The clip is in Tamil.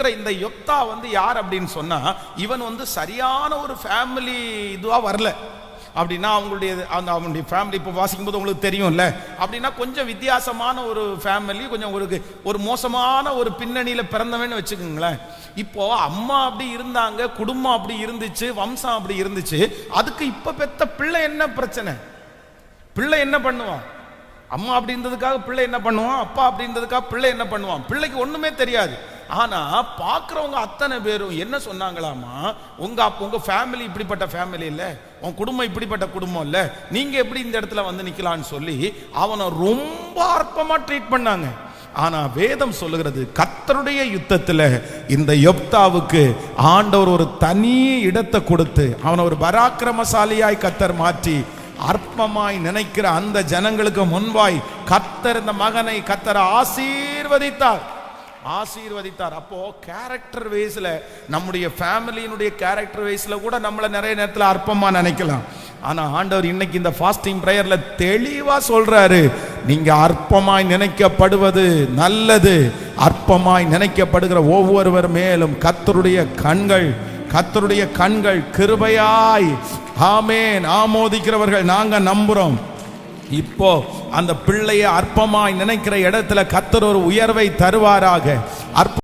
இருக்கிற இந்த யொப்தா வந்து யார் அப்படின்னு சொன்னா இவன் வந்து சரியான ஒரு ஃபேமிலி இதுவா வரல. அப்படின்னா அவங்களுடைய அந்த அவனுடைய ஃபேமிலி இப்போ வாசிக்கும் போது உங்களுக்கு தெரியும்ல. அப்படின்னா கொஞ்சம் வித்தியாசமான ஒரு ஃபேமிலி கொஞ்சம் ஒரு ஒரு மோசமான ஒரு பின்னணியில் பிறந்தவன்னு வச்சுக்கோங்களேன். இப்போ அம்மா அப்படி இருந்தாங்க குடும்பம் அப்படி இருந்துச்சு வம்சம் அப்படி இருந்துச்சு. அதுக்கு இப்போ பெத்த பிள்ளை என்ன பிரச்சனை? பிள்ளை என்ன பண்ணுவான்? அம்மா அப்படின்றதுக்காக பிள்ளை என்ன பண்ணுவான்? அப்பா அப்படின்றதுக்காக பிள்ளை என்ன பண்ணுவான்? பிள்ளைக்கு ஒண்ணுமே தெரியாது. ஆனா பார்க்குறவங்க அத்தனை பேரும் என்ன சொன்னாங்களாமா உங்க அப்போ உங்க ஃபேமிலி இப்படிப்பட்ட ஃபேமிலி இல்லை. உன் குடும்பம் இப்படிப்பட்ட குடும்பம் இல்லை. நீங்க எப்படி இந்த இடத்துல வந்து நிக்கலாம்னு சொல்லி அவனை ரொம்ப அற்பமா ட்ரீட் பண்ணாங்க. ஆனா வேதம் சொல்லுகிறது கத்தருடைய யுத்தத்தில் இந்த யொப்தாவுக்கு ஆண்டவர் ஒரு தனி இடத்தை கொடுத்து அவனை ஒரு பராக்கிரமசாலியாய் கத்தர் மாற்றி அற்பமாய் நினைக்கிற அந்த ஜனங்களுக்கு முன்பாய் கத்தர் இந்த மகனை கத்தர் ஆசீர்வதித்தார். ஆசீர்வதித்தார். அப்போ கேரக்டர் வைஸ்ல நம்முடைய ஃபேமிலியினுடைய கேரக்டர் வைஸ்ல கூட நம்மளை நிறைய நேரத்தில் அற்பமா நினைக்கலாம். ஆனா ஆண்டவர் இன்னைக்கு இந்த ஃபாஸ்டிங் ப்ரேயர்ல தெளிவா சொல்றாரு நீங்க அற்பமாய் நினைக்கப்படுவது நல்லது. அற்பமாய் நினைக்கப்படுகிற ஒவ்வொருவர் மேலும் கத்தருடைய கண்கள் கத்தருடைய கண்கள் கிருபையாய் ஆமேன். ஆமோதிக்கிறவர்கள் நாங்க நம்புறோம். இப்போ அந்த பிள்ளையை அற்பமாய் நினைக்கிற இடத்துல கத்தர் ஒரு உயர்வை தருவாராக. அற்ப